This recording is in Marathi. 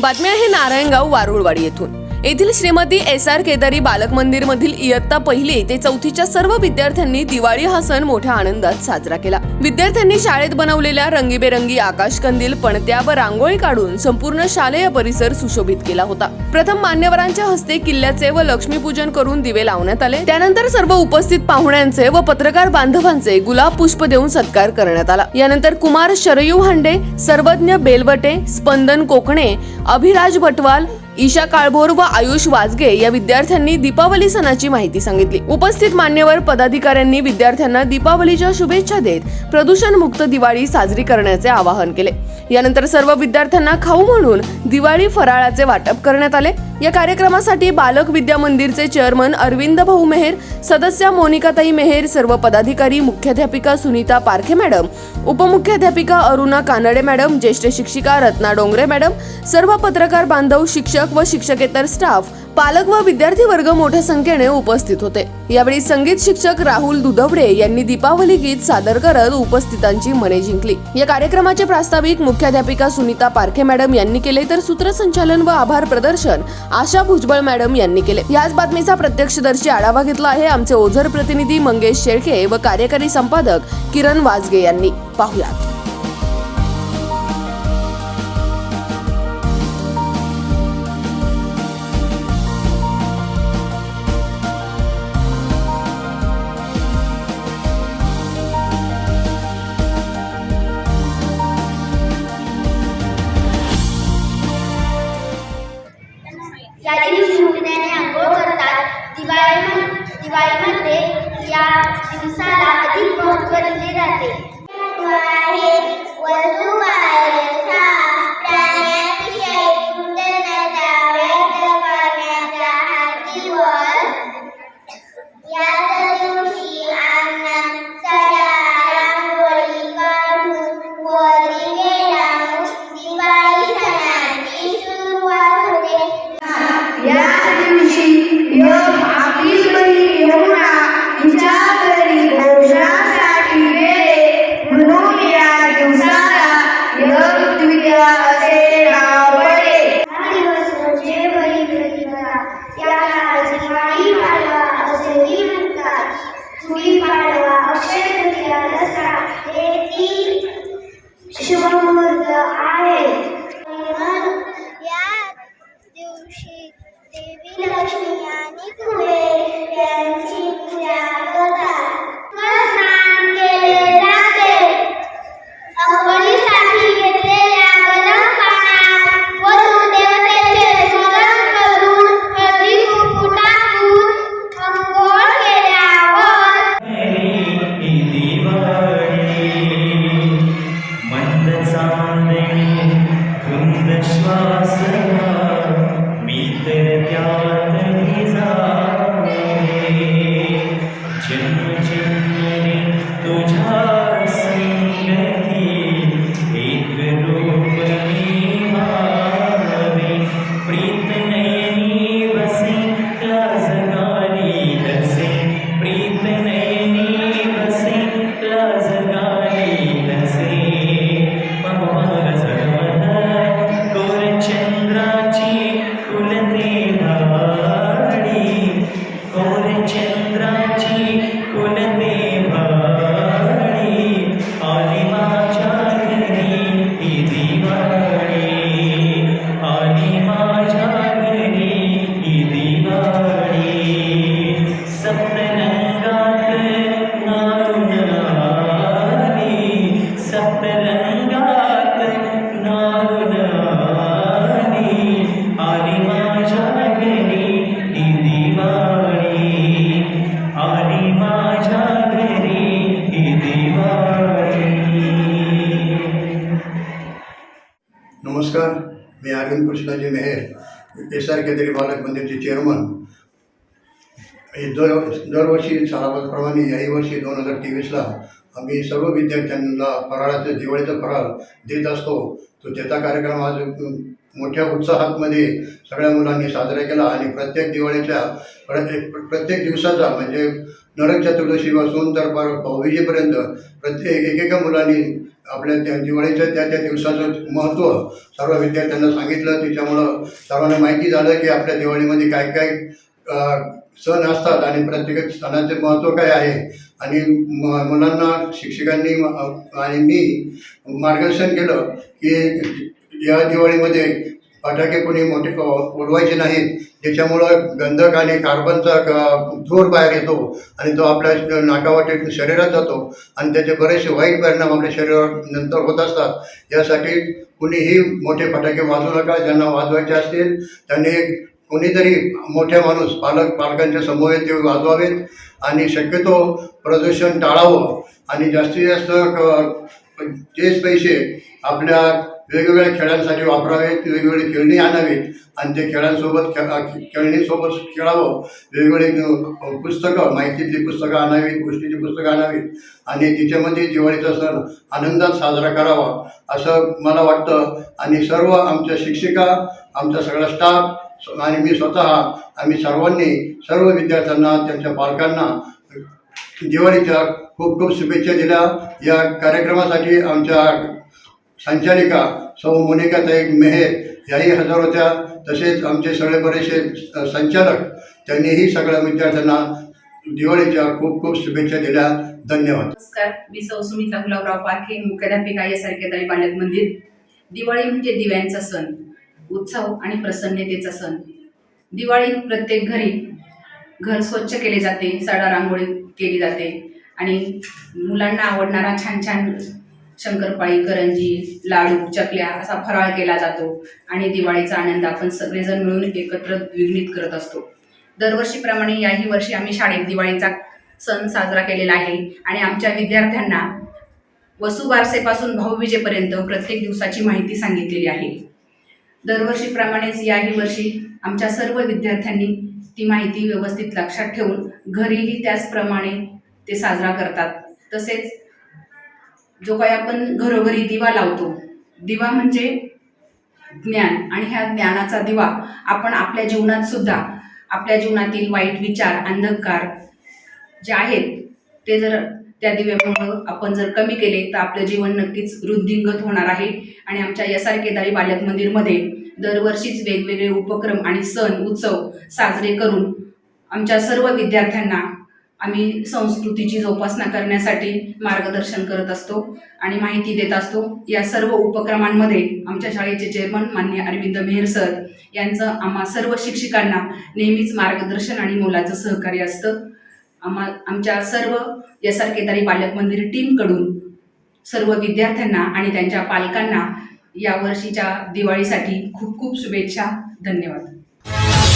बातमी आहे नारायणगाव वारुळवाडी येथून. येथील श्रीमती एस आर केदारी बालक मंदिर मधील इयत्ता पहिली ते चौथीच्या सर्व विद्यार्थ्यांनी दिवाळी हा सण मोठ्या आनंदात साजरा केला. विद्यार्थ्यांनी शाळेत बनवलेल्या रंगीबेरंगी आकाशकंदील पणत्या व रांगोळी काढून संपूर्ण शालेय परिसर सुशोभित केला होता. प्रथम मान्यवरांच्या हस्ते किल्ल्याचे व लक्ष्मीपूजन करून दिवे लावण्यात आले. त्यानंतर सर्व उपस्थित पाहुण्यांचे व पत्रकार बांधवांचे गुलाब पुष्प देऊन सत्कार करण्यात आला. यानंतर कुमार शरयू हांडे सर्वज्ञ बेलवटे स्पंदन कोकणे अभिराज भटवाल ईशा काळभोर व आयुष वाजगे या विद्यार्थ्यांनी दीपावली सणाची माहिती सांगितली. उपस्थित मान्यवर पदाधिकाऱ्यांनी विद्यार्थ्यांना दीपावलीच्या शुभेच्छा देत प्रदूषण मुक्त दिवाळी साजरी करण्याचे आवाहन केले. यानंतर सर्व विद्यार्थ्यांना खाऊ म्हणून दिवाळी फराळाचे वाटप करण्यात आले. या कार्यक्रमासाठी बालक विद्या मंदिरचे चेअरमन अरविंद भाऊ मेहेर सदस्या मोनिकाताई मेहेर सर्व पदाधिकारी मुख्याध्यापिका सुनीता पारखे मॅडम उपमुख्याध्यापिका अरुणा कानडे मॅडम ज्येष्ठ शिक्षिका रत्ना डोंगरे मॅडम सर्व पत्रकार बांधव शिक्षक व शिक्षकेतर स्टाफ पालक व विद्यार्थी वर्ग मोठ्या संख्येने उपस्थित होते. यावेळी संगीत शिक्षक राहुल दुधवडे यांनी दीपावली गीत सादर करत उपस्थितांची मने जिंकली. या कार्यक्रमाचे प्रास्ताविक मुख्याध्यापिका सुनीता पारखे मॅडम यांनी केले तर सूत्रसंचालन व आभार प्रदर्शन आशा भुजबळ मॅडम यांनी केले. याच बातमीचा प्रत्यक्षदर्शी आढावा घेतला आहे आमचे ओझर प्रतिनिधी मंगेश शेळके व कार्यकारी संपादक किरण वाजगे यांनी. पाहुयात. देवी अरविंद कृष्णाजी मेहेर एस आर केदारी बालक मंदिरचे चेअरमन हे दर दरवर्षी सरावाप्रमाणे याही वर्षी दोन हजार तेवीसला आम्ही सर्व विद्यार्थ्यांना फराळाचं दिवाळीचं फराळ देत असतो. तो त्याचा कार्यक्रम आज मोठ्या उत्साहातमध्ये सगळ्या मुलांनी साजरा केला आणि प्रत्येक दिवाळीच्या प्रत्येक प्रत्येक दिवसाचा म्हणजे नरक चतुर्दशीपासून तर पर भाऊबीजेपर्यंत प्रत्येक एकेका मुलांनी आपल्या त्या दिवाळीच्या त्या त्या दिवसाचं महत्त्व सर्व विद्यार्थ्यांना सांगितलं. त्याच्यामुळं सर्वांना माहिती झालं की आपल्या दिवाळीमध्ये काय काय सण असतात आणि प्रत्येक सणाचे महत्त्व काय आहे. आणि म मुलांना शिक्षकांनी आणि मी मार्गदर्शन केलं की या दिवाळीमध्ये फटाके कोणी मोठे उडवायचे नाहीत. त्याच्यामुळं गंधक आणि कार्बनचा धूर बाहेर येतो आणि तो आपल्या नाकावाटे शरीरात जातो आणि त्याचे बरेचसे वाईट परिणाम आपल्या शरीरावर नंतर होत असतात. यासाठी कुणीही मोठे फटाके वाजवू नका. ज्यांना वाजवायचे असतील त्यांनी कोणीतरी मोठ्या माणूस पालक पालकांच्या समोर ते वाजवावेत. आणि शक्यतो प्रदूषण टाळावं. आणि जास्तीत जास्त क- तेच पैसे आपल्या वेगवेगळ्या खेळांसाठी वापरावेत वेगवेगळी खेळणी आणावीत आणि ते खेळांसोबत खे खेळणीसोबत खेळावं. वेगवेगळी पुस्तकं माहितीतली पुस्तकं आणावीत गोष्टीची पुस्तकं आणावीत आणि तिच्यामध्ये दिवाळीचा सण आनंदात साजरा करावा असं मला वाटतं. आणि सर्व आमच्या शिक्षिका आमचा सगळा स्टाफ आणि मी स्वतः आम्ही सर्वांनी सर्व विद्यार्थ्यांना त्यांच्या पालकांना दिवाळीच्या खूप खूप शुभेच्छा दिल्या. या कार्यक्रमासाठी आमच्या संचालिका सौ मोनिकाताई मेहेर याही हजर होत्या तसेच आमचे सगळे बरेचसे संचालक त्यांनीही सगळ्या विद्यार्थ्यांना दिवाळीच्या खूप खूप शुभेच्छा दिल्या. धन्यवाद. नमस्कार. मी सौ सुमिता गुलाबराव पारखे मुख्याध्यापिका या सारखेदारी बालक मंदिर. दिवाळी म्हणजे दिव्यांचा सण उत्सव आणि प्रसन्नतेचा सण. दिवाळी प्रत्येक घरी घर स्वच्छ केले जाते सडा रांगोळी केली जाते आणि मुलांना आवडणारा छान छान शंकरपाळी करंजी लाडू चकल्या असा फराळ केला जातो. आणि दिवाळीचा आनंद आपण सगळेजण मिळून एकत्र द्विगुणित करत असतो. दरवर्षीप्रमाणे याही वर्षी आम्ही शाळेत दिवाळीचा सण साजरा केलेला आहे. आणि आमच्या विद्यार्थ्यांना वसुबारसेपासून भाऊबीजेपर्यंत प्रत्येक दिवसाची माहिती सांगितलेली आहे. दरवर्षीप्रमाणेच याही वर्षी आमच्या सर्व विद्यार्थ्यांनी ती माहिती व्यवस्थित लक्षात ठेवून घरीही त्याचप्रमाणे ते साजरा करतात. तसेच जो काही आपण घरोघरी दिवा लावतो दिवा म्हणजे ज्ञान. आणि ह्या ज्ञानाचा दिवा आपण आपल्या जीवनात सुद्धा आपल्या जीवनातील वाईट विचार अंधकार जे आहेत ते जर त्या दिव्यामुळं आपण जर कमी केले तर आपलं जीवन नक्कीच वृद्धिंगत होणार आहे. आणि आमच्या एस आर केदारी बालक मंदिरमध्ये दरवर्षीच वेगवेगळे उपक्रम आणि सण उत्सव साजरे करून आमच्या सर्व विद्यार्थ्यांना आम्ही संस्कृतीची जोपासना करण्यासाठी मार्गदर्शन करत असतो आणि माहिती देत असतो. या सर्व उपक्रमांमध्ये आमच्या शाळेचे चेअरमन मान्य अरविंद मेहर सर यांचं आम्हा सर्व शिक्षिकांना नेहमीच मार्गदर्शन आणि मोलाचं सहकार्य असतं. आम्हा आमच्या सर्व एस आर केदारी बालक मंदिर टीमकडून सर्व विद्यार्थ्यांना आणि त्यांच्या पालकांना या वर्षीच्या दिवाळीसाठी खूप खूप शुभेच्छा. धन्यवाद.